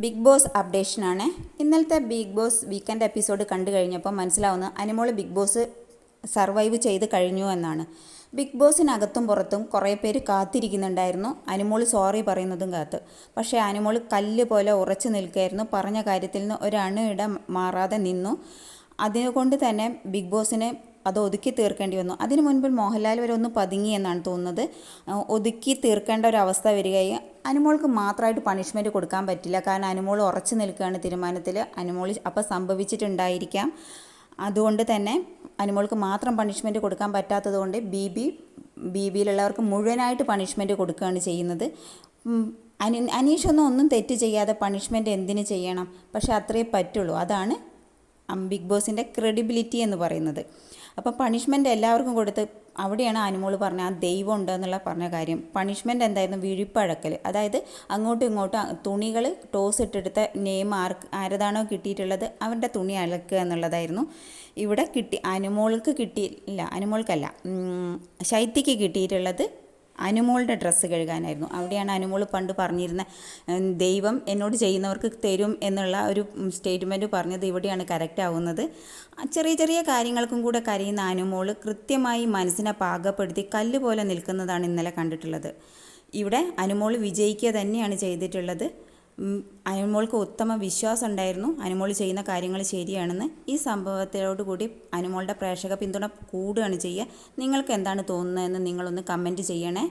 Big boss അപ്ഡേഷനാണ് ഇന്നലത്തെ big boss weekend episode കണ്ടു കഴിഞ്ഞപ്പോൾ മനസ്സിലാവുന്ന അനിമോൾ ബിഗ് ബോസ് സർവൈവ് ചെയ്ത് കഴിഞ്ഞു എന്നാണ്. ബിഗ് ബോസിനകത്തും പുറത്തും കുറേ പേര് കാത്തിരിക്കുന്നുണ്ടായിരുന്നു. അനിമോൾ സോറി പറയുന്നതും കാത്ത്. പക്ഷേ അനിമോൾ കല്ല് പോലെ ഉറച്ചു നിൽക്കുകയായിരുന്നു. പറഞ്ഞ കാര്യത്തിൽ നിന്ന് ഒരണു മാറാതെ നിന്നു. അതുകൊണ്ട് തന്നെ ബിഗ് ബോസിന് അത് ഒതുക്കി തീർക്കേണ്ടി വന്നു. അതിനു മുൻപിൽ മോഹൻലാൽ വരെ ഒന്ന് പതുങ്ങി എന്നാണ് തോന്നുന്നത്. ഒതുക്കി തീർക്കേണ്ട ഒരു അവസ്ഥ വരികയും അനുമോൾക്ക് മാത്രമായിട്ട് പണിഷ്മെന്റ് കൊടുക്കാൻ പറ്റില്ല. കാരണം അനുമോൾ ഉറച്ചു നിൽക്കുകയാണ് തീരുമാനത്തിൽ. അനുമോൾ അപ്പോൾ സംഭവിച്ചിട്ടുണ്ടായിരിക്കാം. അതുകൊണ്ട് തന്നെ അനുമോൾക്ക് മാത്രം പണിഷ്മെന്റ് കൊടുക്കാൻ പറ്റാത്തത് കൊണ്ട് ബി ബി ബി ബിയിലുള്ളവർക്ക് മുഴുവനായിട്ട് പണിഷ്മെന്റ് കൊടുക്കുകയാണ് ചെയ്യുന്നത്. അനി അനീഷൊന്നും ഒന്നും തെറ്റ് ചെയ്യാതെ പണിഷ്മെന്റ് എന്തിനു ചെയ്യണം? പക്ഷേ അത്രേ പറ്റുള്ളൂ. അതാണ് ബിഗ് ബോസിന്റെ ക്രെഡിബിലിറ്റി എന്ന് പറയുന്നത്. അപ്പോൾ പണിഷ്മെന്റ് എല്ലാവർക്കും കൊടുത്ത് അവിടെയാണ് അനുമോൾ പറഞ്ഞ ആ ദൈവം ഉണ്ട് എന്നുള്ള പറഞ്ഞ കാര്യം. പണിഷ്മെന്റ് എന്തായിരുന്നു? വിഴിപ്പഴക്കൽ അതായത് അങ്ങോട്ടും ഇങ്ങോട്ടും തുണികൾ ടോസ് ഇട്ടെടുത്ത നെയിം ആർക്ക് ആരതാണോ കിട്ടിയിട്ടുള്ളത് അവരുടെ തുണി അലക്കുക എന്നുള്ളതായിരുന്നു. ഇവിടെ കിട്ടി അനുമോൾക്ക് കിട്ടിയില്ല അനുമോൾക്കല്ല ശൈത്യക്ക് കിട്ടിയിട്ടുള്ളത് അനുമോളുടെ ഡ്രസ്സ് കഴുകാനായിരുന്നു. അവിടെയാണ് അനുമോൾ പണ്ട് പറഞ്ഞിരുന്ന ദൈവം എന്നോട് ചെയ്യുന്നവർക്ക് തരും എന്നുള്ള ഒരു സ്റ്റേറ്റ്മെന്റ് പറഞ്ഞത് ഇവിടെയാണ് കറക്റ്റ് ആവുന്നത്. ചെറിയ ചെറിയ കാര്യങ്ങൾക്കും കൂടെ കരയുന്ന അനുമോൾ കൃത്യമായി മനസ്സിനെ പാകപ്പെടുത്തി കല്ല് പോലെ നിൽക്കുന്നതാണ് ഇന്നലെ കണ്ടിട്ടുള്ളത്. ഇവിടെ അനുമോൾ വിജയിക്കുക തന്നെയാണ് ചെയ്തിട്ടുള്ളത്. അനുമോൾക്ക് ഉത്തമ വിശ്വാസം ഉണ്ടായിരുന്നു. അനുമോൾ ചെയ്യുന്ന കാര്യങ്ങൾ ശരിയാണെന്ന് ഈ സംഭവത്തോടു കൂടി അനുമോളുടെ പ്രേക്ഷക പിന്തുണ കൂടുകയാണ് ചെയ്യുക. നിങ്ങൾക്ക് എന്താണ് തോന്നുന്നതെന്ന് നിങ്ങളൊന്ന് കമന്റ് ചെയ്യണേ.